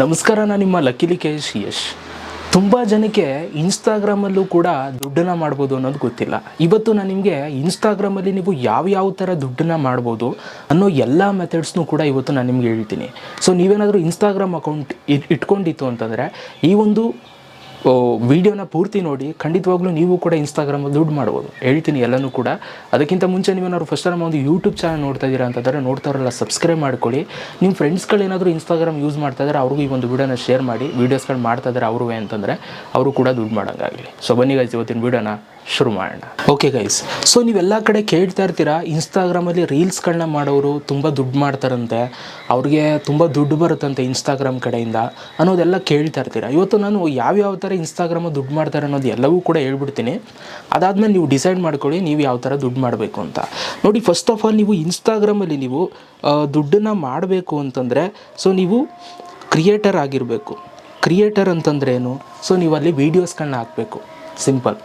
ನಮಸ್ಕಾರ ನಾನು ನಿಮ್ಮ ಲಕ್ಕಿಲಿ ಕೇಶ್ ಯಶ್. ತುಂಬ ಜನಕ್ಕೆ ಇನ್ಸ್ಟಾಗ್ರಾಮಲ್ಲೂ ಕೂಡ ದುಡ್ಡನ್ನು ಮಾಡ್ಬೋದು ಅನ್ನೋದು ಗೊತ್ತಿಲ್ಲ. ಇವತ್ತು ನಾನು ನಿಮಗೆ ಇನ್ಸ್ಟಾಗ್ರಾಮಲ್ಲಿ ನೀವು ಯಾವ ಯಾವ ಥರ ದುಡ್ಡನ್ನು ಮಾಡ್ಬೋದು ಅನ್ನೋ ಎಲ್ಲ ಮೆಥಡ್ಸ್ನು ಕೂಡ ಇವತ್ತು ನಾನು ನಿಮಗೆ ಹೇಳ್ತೀನಿ. ಸೊ ನೀವೇನಾದರೂ ಇನ್ಸ್ಟಾಗ್ರಾಮ್ ಅಕೌಂಟ್ ಇಟ್ಕೊಂಡಿತ್ತು ಅಂತಂದರೆ ಈ ಒಂದು ವಿಡಿಯೋನ ಪೂರ್ತಿ ನೋಡಿ, ಖಂಡಿತವಾಗ್ಲೂ ನೀವು ಕೂಡ ಇನ್ಸ್ಟಾಗ್ರಾಮಲ್ಲಿ ದುಡ್ಡು ಮಾಡ್ಬೋದು. ಹೇಳ್ತೀನಿ ಎಲ್ಲನೂ ಕೂಡ. ಅದಕ್ಕಿಂತ ಮುಂಚೆ ನೀವೇನಾದ್ರು ಫಸ್ಟ್ ನಮ್ಮ ಒಂದು ಯೂಟ್ಯೂಬ್ ಚಾನಲ್ ನೋಡ್ತಾ ಇದ್ದೀರಾ ಅಂತಂದರೆ ನೋಡ್ತಾರಲ್ಲ ಸಬ್ಸ್ಕ್ರೈಬ್ ಮಾಡ್ಕೊಳ್ಳಿ. ನಿಮ್ಮ ಫ್ರೆಂಡ್ಸ್ಗಳೇನಾದರೂ ಇನ್ಸ್ಟಾಗ್ರಾಮ್ ಯೂಸ್ ಮಾಡ್ತಾ ಇದ್ದಾರೆ ಅವ್ರಿಗೂ ಈ ಒಂದು ವಿಡಿಯೋನ ಶೇರ್ ಮಾಡಿ ವೀಡಿಯೋಸ್ಗಳು ಮಾಡ್ತಾ ಇದ್ದಾರೆ ಅವರು ಅಂತಂದರೆ ಅವರು ಕೂಡ ದುಡ್ಡು ಮಾಡೋಂಗಾಗಲಿ. ಸೊ ಬನ್ನಿ ಗಾಯ್ಸ್ ಇವತ್ತಿನ ವಿಡಿಯೋನ ಶುರು ಮಾಡೋಣ. ಓಕೆ ಗೈಸ್ ಸೊ ನೀವೆಲ್ಲ ಕಡೆ ಕೇಳ್ತಾ ಇರ್ತೀರಾ ಇನ್ಸ್ಟಾಗ್ರಾಮಲ್ಲಿ ರೀಲ್ಸ್ಗಳನ್ನ ಮಾಡೋರು ತುಂಬ ದುಡ್ಡು ಮಾಡ್ತಾರಂತೆ. ಅವ್ರಿಗೆ ತುಂಬ ದುಡ್ಡು ಬರುತ್ತಂತೆ ಇನ್ಸ್ಟಾಗ್ರಾಮ್ ಕಡೆಯಿಂದ. ಅನ್ನೋದೆಲ್ಲ ಕೇಳ್ತಾ ಇರ್ತೀರಾ? ಇವತ್ತು ನಾನು ಯಾವ್ಯಾವ ಥರ ಇನ್ಸ್ಟಾಗ್ರಾಮ ದುಡ್ಡು ಮಾಡ್ತಾರೆ ಅನ್ನೋದು ಎಲ್ಲವೂ ಕೂಡ ಹೇಳ್ಬಿಡ್ತೀನಿ. ಅದಾದಮೇಲೆ ನೀವು ಡಿಸೈಡ್ ಮಾಡ್ಕೊಳ್ಳಿ, ನೀವು ಯಾವ ಥರ ದುಡ್ಡು ಮಾಡಬೇಕು ಅಂತ. ನೋಡಿ ಫಸ್ಟ್ ಆಫ್ ಆಲ್ ನೀವು ಇನ್ಸ್ಟಾಗ್ರಾಮಲ್ಲಿ ನೀವು ದುಡ್ಡನ್ನು ಮಾಡಬೇಕು ಅಂತಂದರೆ ಸೊ ನೀವು ಕ್ರಿಯೇಟರ್ ಆಗಿರಬೇಕು. ಕ್ರಿಯೇಟರ್ ಅಂತಂದ್ರೆ ಏನು? ಸೊ ನೀವು ಅಲ್ಲಿ ವೀಡಿಯೋಸ್ಗಳನ್ನ ಹಾಕಬೇಕು. ಸಿಂಪಲ್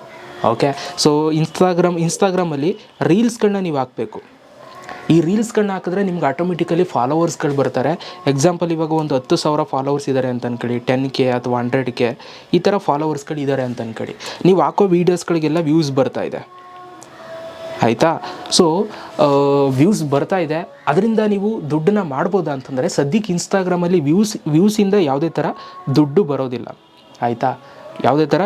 ಓಕೆ ಸೊ ಇನ್ಸ್ಟಾಗ್ರಾಮ್ ಇನ್ಸ್ಟಾಗ್ರಾಮಲ್ಲಿ ರೀಲ್ಸ್ಗಳನ್ನ ನೀವು ಹಾಕಬೇಕು. ಈ ರೀಲ್ಸ್ಗಳನ್ನ ಹಾಕಿದ್ರೆ ನಿಮ್ಗೆ ಆಟೋಮೆಟಿಕಲಿ ಫಾಲೋವರ್ಸ್ಗಳು ಬರ್ತಾರೆ. ಎಕ್ಸಾಂಪಲ್ ಇವಾಗ ಒಂದು ಹತ್ತು ಸಾವಿರ ಫಾಲೋವರ್ಸ್ ಇದ್ದಾರೆ ಅಂತ ಅನ್ಕೊಳ್ಳಿ. ಟೆನ್ ಕೆ ಅಥವಾ ಹಂಡ್ರೆಡ್ ಕೆ ಈ ಥರ ಫಾಲೋವರ್ಸ್ಗಳು ಇದ್ದಾರೆ ಅಂತ ಅನ್ಕೊಳ್ಳಿ. ನೀವು ಹಾಕೋ ವೀಡಿಯೋಸ್ಗಳಿಗೆಲ್ಲ ವ್ಯೂಸ್ ಬರ್ತಾ ಇದೆ. ಆಯಿತಾ? ಸೊ ವ್ಯೂಸ್ ಬರ್ತಾ ಇದೆ. ಅದರಿಂದ ನೀವು ದುಡ್ಡನ್ನ ಮಾಡ್ಬೋದಾ ಅಂತಂದರೆ ಸದ್ಯಕ್ಕೆ ಇನ್ಸ್ಟಾಗ್ರಾಮಲ್ಲಿ ವ್ಯೂಸ್ ವ್ಯೂಸಿಂದ ಯಾವುದೇ ಥರ ದುಡ್ಡು ಬರೋದಿಲ್ಲ. ಆಯಿತಾ? ಯಾವುದೇ ಥರ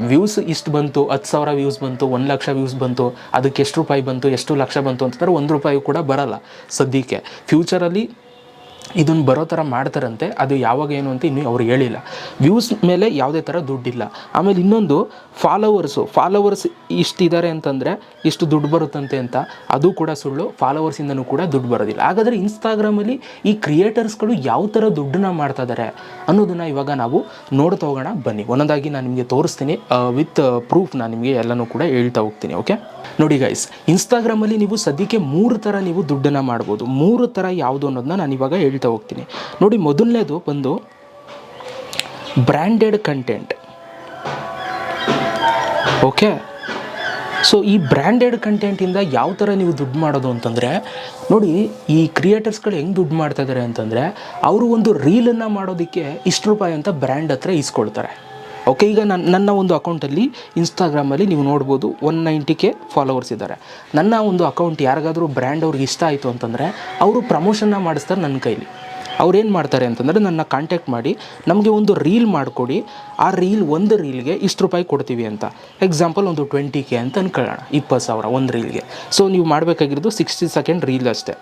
ವ್ಯೂಸ್ ಇಷ್ಟು ಬಂತು, ಹತ್ತು ಸಾವಿರ ವ್ಯೂಸ್ ಬಂತು, ಒಂದು ಲಕ್ಷ ವ್ಯೂಸ್ ಬಂತು, ಅದಕ್ಕೆ ಎಷ್ಟು ರೂಪಾಯಿ ಬಂತು, ಎಷ್ಟು ಲಕ್ಷ ಬಂತು ಅಂತಂದರೆ ಒಂದು ರೂಪಾಯಿ ಕೂಡ ಬರಲ್ಲ ಸದ್ಯಕ್ಕೆ. ಫ್ಯೂಚರಲ್ಲಿ ಇದನ್ನು ಬರೋ ಥರ ಮಾಡ್ತಾರಂತೆ, ಅದು ಯಾವಾಗ ಏನು ಅಂತ ಇನ್ನೂ ಅವ್ರು ಹೇಳಿಲ್ಲ. ವ್ಯೂಸ್ ಮೇಲೆ ಯಾವುದೇ ಥರ ದುಡ್ಡಿಲ್ಲ. ಆಮೇಲೆ ಇನ್ನೊಂದು ಫಾಲೋವರ್ಸು ಫಾಲೋವರ್ಸ್ ಇಷ್ಟಿದ್ದಾರೆ ಅಂತಂದರೆ ಇಷ್ಟು ದುಡ್ಡು ಬರುತ್ತಂತೆ ಅಂತ, ಅದು ಕೂಡ ಸುಳ್ಳು ಫಾಲೋವರ್ಸಿಂದನೂ ಕೂಡ ದುಡ್ಡು ಬರೋದಿಲ್ಲ. ಹಾಗಾದರೆ ಇನ್ಸ್ಟಾಗ್ರಾಮಲ್ಲಿ ಈ ಕ್ರಿಯೇಟರ್ಸ್ಗಳು ಯಾವ ಥರ ದುಡ್ಡನ್ನ ಮಾಡ್ತಾ ಇದ್ದಾರೆ ಅನ್ನೋದನ್ನು ಇವಾಗ ನಾವು ನೋಡ್ತಾ ಹೋಗೋಣ. ಬನ್ನಿ, ಒಂದೊಂದಾಗಿ ನಾನು ನಿಮಗೆ ತೋರಿಸ್ತೀನಿ. ವಿತ್ ಪ್ರೂಫ್ ನಾನು ನಿಮಗೆ ಎಲ್ಲನೂ ಕೂಡ ಹೇಳ್ತಾ ಹೋಗ್ತೀನಿ ಓಕೆ ನೋಡಿ ಗೈಸ್ ಇನ್ಸ್ಟಾಗ್ರಾಮಲ್ಲಿ ನೀವು ಸದ್ಯಕ್ಕೆ ಮೂರು ಥರ ನೀವು ದುಡ್ಡನ್ನು ಮಾಡ್ಬೋದು. ಮೂರು ಥರ ಯಾವುದು ಅನ್ನೋದನ್ನ ನಾನು ಇವಾಗ ಹೇಳ್ತಾ ಹೋಗ್ತೀನಿ. ನೋಡಿ, ಮೊದಲನೇದು ಬಂದು ಬ್ರ್ಯಾಂಡೆಡ್ ಕಂಟೆಂಟ್ ಓಕೆ ಸೊ ಈ ಬ್ರ್ಯಾಂಡೆಡ್ ಕಂಟೆಂಟಿಂದ ಯಾವ ಥರ ನೀವು ದುಡ್ಡು ಮಾಡೋದು ಅಂತಂದರೆ, ನೋಡಿ, ಈ ಕ್ರಿಯೇಟರ್ಸ್ಗಳು ಹೆಂಗೆ ದುಡ್ಡು ಮಾಡ್ತಾ ಇದ್ದಾರೆ ಅಂತಂದರೆ, ಅವರು ಒಂದು ರೀಲನ್ನು ಮಾಡೋದಕ್ಕೆ ಇಷ್ಟು ರೂಪಾಯಿ ಅಂತ ಬ್ರ್ಯಾಂಡ್ ಹತ್ರ ಇಸ್ಕೊಳ್ತಾರೆ ಓಕೆ ಈಗ ನನ್ನ ನನ್ನ ಒಂದು ಅಕೌಂಟಲ್ಲಿ ಇನ್ಸ್ಟಾಗ್ರಾಮಲ್ಲಿ ನೀವು ನೋಡ್ಬೋದು ಒನ್ ನೈಂಟಿ ಕೆ ಫಾಲೋವರ್ಸ್ ಇದ್ದಾರೆ. ನನ್ನ ಒಂದು ಅಕೌಂಟ್ ಯಾರಿಗಾದರೂ ಬ್ರ್ಯಾಂಡ್ ಅವ್ರಿಗೆ ಇಷ್ಟ ಆಯಿತು ಅಂತಂದರೆ ಅವರು ಪ್ರಮೋಷನ್ನ ಮಾಡಿಸ್ತಾರೆ ನನ್ನ ಕೈಲಿ. ಅವ್ರೇನು ಮಾಡ್ತಾರೆ ಅಂತಂದರೆ ನನ್ನ ಕಾಂಟ್ಯಾಕ್ಟ್ ಮಾಡಿ ನಮಗೆ ಒಂದು ರೀಲ್ ಮಾಡಿಕೊಡಿ. ಆ ರೀಲ್ ಒಂದು ರೀಲ್ಗೆ ಇಷ್ಟು ರೂಪಾಯಿ ಕೊಡ್ತೀವಿ ಅಂತ. ಎಕ್ಸಾಂಪಲ್ ಒಂದು ಟ್ವೆಂಟಿ ಕೆ ಅಂತ ಅನ್ಕೊಳ್ಳೋಣ, ಇಪ್ಪತ್ತು ಸಾವಿರ ಒಂದು ರೀಲ್ಗೆ ಸೊ ನೀವು ಮಾಡಬೇಕಾಗಿರೋದು ಸಿಕ್ಸ್ಟಿ ಸೆಕೆಂಡ್ ರೀಲ್ ಅಷ್ಟೇ.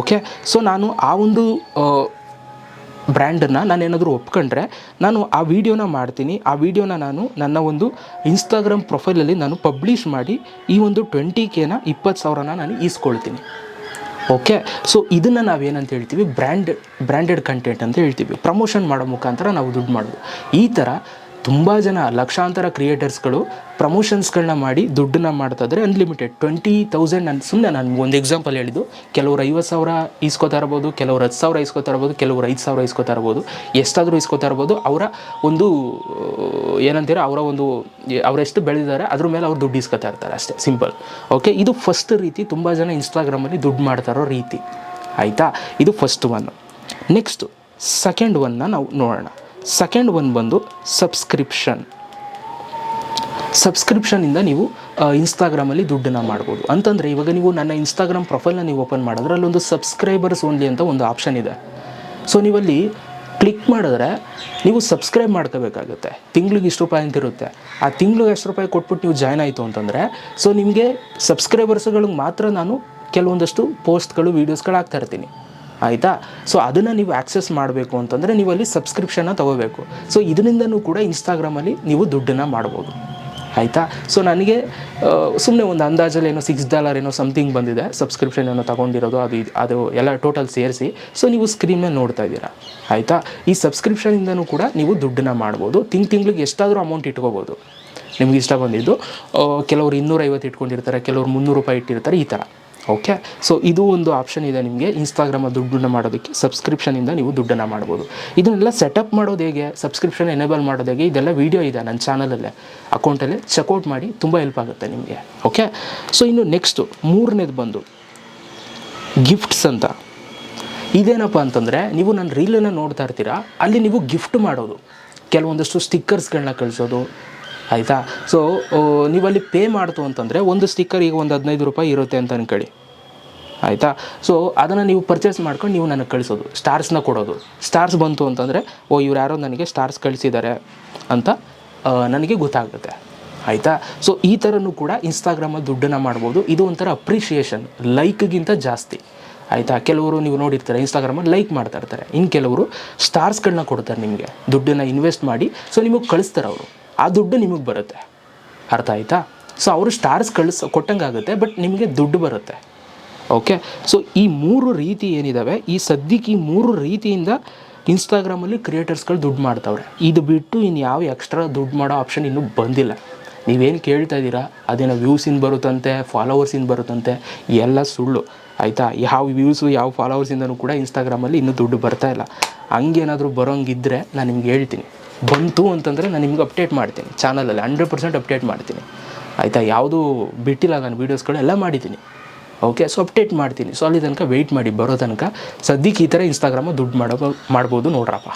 ಓಕೆ ಸೊ ನಾನು ಆ ಒಂದು ಬ್ರ್ಯಾಂಡನ್ನು ನಾನು ಏನಾದರೂ ಒಪ್ಕೊಂಡ್ರೆ ನಾನು ಆ ವಿಡಿಯೋನ ಮಾಡ್ತೀನಿ. ಆ ವಿಡಿಯೋನ ನಾನು ನನ್ನ ಒಂದು ಇನ್ಸ್ಟಾಗ್ರಾಮ್ ಪ್ರೊಫೈಲಲ್ಲಿ ನಾನು ಪಬ್ಲಿಷ್ ಮಾಡಿ ಈ ಒಂದು ಟ್ವೆಂಟಿ ಕೆನ ಇಪ್ಪತ್ತು ಸಾವಿರನ ನಾನು ಈಸ್ಕೊಳ್ತೀನಿ. ಓಕೆ? ಸೊ ಇದನ್ನು ನಾವೇನಂತ ಹೇಳ್ತೀವಿ? ಬ್ರ್ಯಾಂಡ್, ಬ್ರ್ಯಾಂಡೆಡ್ ಕಂಟೆಂಟ್ ಅಂತ ಹೇಳ್ತೀವಿ. ಪ್ರಮೋಷನ್ ಮಾಡೋ ಮುಖಾಂತರ ನಾವು ದುಡ್ಡು ಮಾಡೋದು. ಈ ಥರ ತುಂಬ ಜನ ಲಕ್ಷಾಂತರ ಕ್ರಿಯೇಟರ್ಸ್ಗಳು ಪ್ರಮೋಷನ್ಸ್ಗಳನ್ನ ಮಾಡಿ ದುಡ್ಡನ್ನ ಮಾಡ್ತಾ ಇದ್ದಾರೆ ಅನ್ಲಿಮಿಟೆಡ್ ಟ್ವೆಂಟಿ ತೌಸಂಡ್ ನಾನು ಸುಮ್ಮನೆ ನಾನು ಒಂದು ಎಕ್ಸಾಂಪಲ್ ಹೇಳಿದ್ದು. ಕೆಲವರು ಐವತ್ತು ಸಾವಿರ ಇಸ್ಕೋತಾ ಇರ್ಬೋದು, ಕೆಲವರು ಹತ್ತು ಸಾವಿರ ಇಸ್ಕೋತಾ ಇರ್ಬೋದು, ಕೆಲವರು ಐದು ಸಾವಿರ ಇಸ್ಕೋತಾ ಇರ್ಬೋದು, ಎಷ್ಟಾದರೂ ಇಸ್ಕೋತಾ ಇರ್ಬೋದು. ಅವರ ಒಂದು ಏನಂತೀರ, ಅವರ ಒಂದು ಅವರೆಷ್ಟು ಬೆಳೆದಿದ್ದಾರೆ ಅದ್ರ ಮೇಲೆ ಅವ್ರು ದುಡ್ಡು ಇಸ್ಕೊತಾ ಇರ್ತಾರೆ ಅಷ್ಟೇ ಸಿಂಪಲ್ ಓಕೆ ಇದು ಫಸ್ಟ್ ರೀತಿ ತುಂಬ ಜನ ಇನ್ಸ್ಟಾಗ್ರಾಮಲ್ಲಿ ದುಡ್ಡು ಮಾಡ್ತಾ ಇರೋ ರೀತಿ. ಆಯಿತಾ? ಇದು ಫಸ್ಟ್ ಒನ್ ನೆಕ್ಸ್ಟು ಸೆಕೆಂಡ್ ಒನ್ನ ನಾವು ನೋಡೋಣ. ಸೆಕೆಂಡ್ ಒನ್ ಬಂದು ಸಬ್ಸ್ಕ್ರಿಪ್ಷನ್ ಸಬ್ಸ್ಕ್ರಿಪ್ಷನಿಂದ ನೀವು ಇನ್ಸ್ಟಾಗ್ರಾಮಲ್ಲಿ ದುಡ್ಡನ್ನು ಮಾಡ್ಬೋದು. ಅಂತಂದರೆ ಇವಾಗ ನೀವು ನನ್ನ ಇನ್ಸ್ಟಾಗ್ರಾಮ್ ಪ್ರೊಫೈಲ್ನ ನೀವು ಓಪನ್ ಮಾಡಿದ್ರೆ ಅಲ್ಲೊಂದು ಸಬ್ಸ್ಕ್ರೈಬರ್ಸ್ ಓನ್ಲಿ ಅಂತ ಒಂದು ಆಪ್ಷನ್ ಇದೆ. ಸೊ ನೀವಲ್ಲಿ ಕ್ಲಿಕ್ ಮಾಡಿದ್ರೆ ನೀವು ಸಬ್ಸ್ಕ್ರೈಬ್ ಮಾಡ್ಕೋಬೇಕಾಗುತ್ತೆ. ತಿಂಗ್ಳಿಗೆ ಇಷ್ಟು ರೂಪಾಯಿ ಅಂತ ಇರುತ್ತೆ ಆ ತಿಂಗ್ಳಿಗೆ ಎಷ್ಟು ರೂಪಾಯಿ ಕೊಟ್ಬಿಟ್ಟು ನೀವು ಜಾಯ್ನ್ ಆಯಿತು ಅಂತಂದರೆ ಸೊ ನಿಮಗೆ ಸಬ್ಸ್ಕ್ರೈಬರ್ಸ್ಗಳಿಗೆ ಮಾತ್ರ ನಾನು ಕೆಲವೊಂದಷ್ಟು ಪೋಸ್ಟ್ಗಳು ವೀಡಿಯೋಸ್ಗಳು ಹಾಕ್ತಾ ಇರ್ತೀನಿ. ಆಯಿತಾ? ಸೊ ಅದನ್ನು ನೀವು ಆಕ್ಸೆಸ್ ಮಾಡಬೇಕು ಅಂತಂದರೆ ನೀವು ಅಲ್ಲಿ ಸಬ್ಸ್ಕ್ರಿಪ್ಷನ್ನ ತೊಗೋಬೇಕು. ಸೊ ಇದರಿಂದನೂ ಕೂಡ ಇನ್ಸ್ಟಾಗ್ರಾಮಲ್ಲಿ ನೀವು ದುಡ್ಡನ್ನು ಮಾಡ್ಬೋದು. ಆಯಿತಾ? ಸೊ ನನಗೆ ಸುಮ್ಮನೆ ಒಂದು ಅಂದಾಜಲ್ಲಿ ಏನೋ ಸಿಕ್ಸ್ ಡಾಲರ್ ಏನೋ ಸಮಥಿಂಗ್ ಬಂದಿದೆ. ಸಬ್ಸ್ಕ್ರಿಪ್ಷನ್ ಏನೋ ತೊಗೊಂಡಿರೋದು, ಅದು ಅದು ಎಲ್ಲ ಟೋಟಲ್ ಸೇರಿಸಿ. ಸೊ ನೀವು ಸ್ಕ್ರೀನ್ ಮೇಲೆ ನೋಡ್ತಾ ಇದ್ದೀರಾ. ಆಯಿತಾ? ಈ ಸಬ್ಸ್ಕ್ರಿಪ್ಷನಿಂದನೂ ಕೂಡ ನೀವು ದುಡ್ಡನ್ನ ಮಾಡ್ಬೋದು. ತಿಂಗ್ ತಿಂಗ್ಳಿಗೆ ಎಷ್ಟಾದರೂ ಅಮೌಂಟ್ ಇಟ್ಕೋಬೋದು. ನಿಮ್ಗೆ ಇಷ್ಟ ಬಂದಿದ್ದು ಕೆಲವರು ಇನ್ನೂರೈವತ್ತು ಇಟ್ಕೊಂಡಿರ್ತಾರೆ, ಕೆಲವರು ಮುನ್ನೂರು ರೂಪಾಯಿ ಇಟ್ಟಿರ್ತಾರೆ, ಈ ಥರ ಓಕೆ ಸೊ ಇದು ಒಂದು ಆಪ್ಷನ್ ಇದೆ ನಿಮಗೆ. ಇನ್ಸ್ಟಾಗ್ರಾಮ ದುಡ್ಡನ್ನು ಮಾಡೋದಕ್ಕೆ. ಸಬ್ಸ್ಕ್ರಿಪ್ಷನಿಂದ ನೀವು ದುಡ್ಡನ್ನು ಮಾಡ್ಬೋದು. ಇದನ್ನೆಲ್ಲ ಸೆಟಪ್ ಮಾಡೋದು ಹೇಗೆ? ಸಬ್ಸ್ಕ್ರಿಪ್ಷನ್ ಎನೇಬಲ್ ಮಾಡೋದು ಹೇಗೆ? ಇದೆಲ್ಲ ವೀಡಿಯೋ ಇದೆ ನನ್ನ ಚಾನಲಲ್ಲೇ ಅಕೌಂಟಲ್ಲೇ ಚೆಕ್ಔಟ್ ಮಾಡಿ ತುಂಬ ಹೆಲ್ಪ್ ಆಗುತ್ತೆ ನಿಮಗೆ. ಓಕೆ ಸೊ ಇನ್ನು ನೆಕ್ಸ್ಟು ಮೂರನೇದು ಬಂದು ಗಿಫ್ಟ್ಸ್ ಅಂತ. ಇದೇನಪ್ಪ ಅಂತಂದರೆ, ನೀವು ನನ್ನ ರೀಲನ್ನು ನೋಡ್ತಾ ಇರ್ತೀರಾ? ಅಲ್ಲಿ ನೀವು ಗಿಫ್ಟ್ ಮಾಡೋದು. ಕೆಲವೊಂದಷ್ಟು ಸ್ಟಿಕ್ಕರ್ಸ್ಗಳನ್ನ ಕಳಿಸೋದು. ಆಯಿತಾ? ಸೊ ನೀವಲ್ಲಿ ಪೇ ಮಾಡ್ತು ಅಂತಂದರೆ ಒಂದು ಸ್ಟಿಕ್ಕರ್ ಈಗ ಒಂದು ಹದಿನೈದು ರೂಪಾಯಿ ಇರುತ್ತೆ ಅಂತ ಅನ್ಕೊಳ್ಳಿ. ಆಯಿತಾ? ಸೊ ಅದನ್ನು ನೀವು ಪರ್ಚೇಸ್ ಮಾಡ್ಕೊಂಡು ನೀವು ನನಗೆ ಕಳಿಸೋದು ಸ್ಟಾರ್ಸ್ನ ಕೊಡೋದು. ಸ್ಟಾರ್ಸ್ ಬಂತು ಅಂತಂದರೆ, ಓ, ಇವ್ರು ಯಾರೋ ನನಗೆ ಸ್ಟಾರ್ಸ್ ಕಳಿಸಿದ್ದಾರೆ ಅಂತ ನನಗೆ ಗೊತ್ತಾಗುತ್ತೆ. ಆಯಿತಾ? ಸೊ ಈ ಥರನೂ ಕೂಡ ಇನ್ಸ್ಟಾಗ್ರಾಮಲ್ಲಿ ದುಡ್ಡನ್ನು ಮಾಡ್ಬೋದು. ಇದು ಒಂಥರ ಅಪ್ರಿಷಿಯೇಷನ್ ಲೈಕ್ಗಿಂತ ಜಾಸ್ತಿ. ಆಯಿತಾ? ಕೆಲವರು ನೀವು ನೋಡಿರ್ತಾರೆ ಇನ್ಸ್ಟಾಗ್ರಾಮಲ್ಲಿ ಲೈಕ್ ಮಾಡ್ತಾ ಇರ್ತಾರೆ. ಇನ್ನು ಕೆಲವರು ಸ್ಟಾರ್ಸ್ಗಳನ್ನ ಕೊಡ್ತಾರೆ ನಿಮಗೆ. ದುಡ್ಡನ್ನು ಇನ್ವೆಸ್ಟ್ ಮಾಡಿ. ಸೊ ನಿಮಗೆ ಕಳಿಸ್ತಾರೆ ಅವರು. ಆ ದುಡ್ಡು ನಿಮಗೆ ಬರುತ್ತೆ. ಅರ್ಥ ಆಯಿತಾ? ಸೊ ಅವರು ಸ್ಟಾರ್ಸ್ ಕಳಿಸ್, ಕೊಟ್ಟಂಗಾಗುತ್ತೆ ಬಟ್ ನಿಮಗೆ ದುಡ್ಡು ಬರುತ್ತೆ. ಓಕೆ ಸೊ ಈ ಮೂರು ರೀತಿ ಏನಿದ್ದಾವೆ ಈ ಸದ್ಯಕ್ಕೆ ಈ ಮೂರು ರೀತಿಯಿಂದ ಇನ್ಸ್ಟಾಗ್ರಾಮಲ್ಲಿ ಕ್ರಿಯೇಟರ್ಸ್ಗಳು ದುಡ್ಡು ಮಾಡ್ತಾವ್ರೆ. ಇದು ಬಿಟ್ಟು ಇನ್ನು ಯಾವ ಎಕ್ಸ್ಟ್ರಾ ದುಡ್ಡು ಮಾಡೋ ಆಪ್ಷನ್ ಇನ್ನೂ ಬಂದಿಲ್ಲ. ನೀವೇನು ಕೇಳ್ತಾ ಇದ್ದೀರಾ? ಅದೇನೋ ವ್ಯೂಸಿಂದ ಬರುತ್ತಂತೆ ಫಾಲೋವರ್ಸಿಂದ ಬರುತ್ತಂತೆ, ಎಲ್ಲ ಸುಳ್ಳು. ಆಯಿತಾ? ಯಾವ ವ್ಯೂಸು ಯಾವ ಫಾಲೋವರ್ಸಿಂದನೂ ಕೂಡ ಇನ್ಸ್ಟಾಗ್ರಾಮಲ್ಲಿ ಇನ್ನೂ ದುಡ್ಡು ಬರ್ತಾ ಇಲ್ಲ. ಹಂಗೇನಾದರೂ ಬರೋಂಗಿದ್ದರೆ ನಾನು ನಿಮ್ಗೆ ಹೇಳ್ತೀನಿ. ಬಂತು ಅಂತಂದರೆ ನಾನು ನಿಮ್ಗೆ ಅಪ್ಡೇಟ್ ಮಾಡ್ತೀನಿ. ಚಾನಲಲ್ಲಿ ಹಂಡ್ರೆಡ್ ಪರ್ಸೆಂಟ್ ಅಪ್ಡೇಟ್ ಮಾಡ್ತೀನಿ. ಆಯಿತಾ? ಯಾವುದೂ ಬಿಟ್ಟಿಲ್ಲ ನಾನು ವೀಡಿಯೋಸ್ಗಳು ಎಲ್ಲ ಮಾಡಿದ್ದೀನಿ. ಓಕೆ ಸೊ ಅಪ್ಡೇಟ್ ಮಾಡ್ತೀನಿ. ಸೊ ಅಲ್ಲಿ ತನಕ ವೆಯ್ಟ್ ಮಾಡಿ, ಬರೋ ತನಕ ಸದ್ಯಕ್ಕೆ ಈ ಥರ ಇನ್ಸ್ಟಾಗ್ರಾಮ ದುಡ್ಡು ಮಾಡೋ ಮಾಡ್ಬೋದು ನೋಡ್ರಪ್ಪ.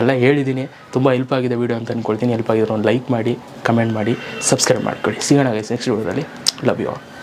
ಎಲ್ಲ ಹೇಳಿದ್ದೀನಿ. ತುಂಬ ಹೆಲ್ಪ್ ಆಗಿದೆ ವೀಡಿಯೋ ಅಂತ ಅಂದ್ಕೊಳ್ತೀನಿ ಹೆಲ್ಪ್ ಆಗಿದ್ರೆ ಒಂದು ಲೈಕ್ ಮಾಡಿ ಕಮೆಂಟ್ ಮಾಡಿ ಸಬ್ಸ್ಕ್ರೈಬ್ ಮಾಡ್ಕೊಳ್ಳಿ. ಸಿಗೋಣ ಗೈಸ್ ನೆಕ್ಸ್ಟ್ ವೀಡಿಯೋದಲ್ಲಿ ಲವ್ ಯು ಆಲ್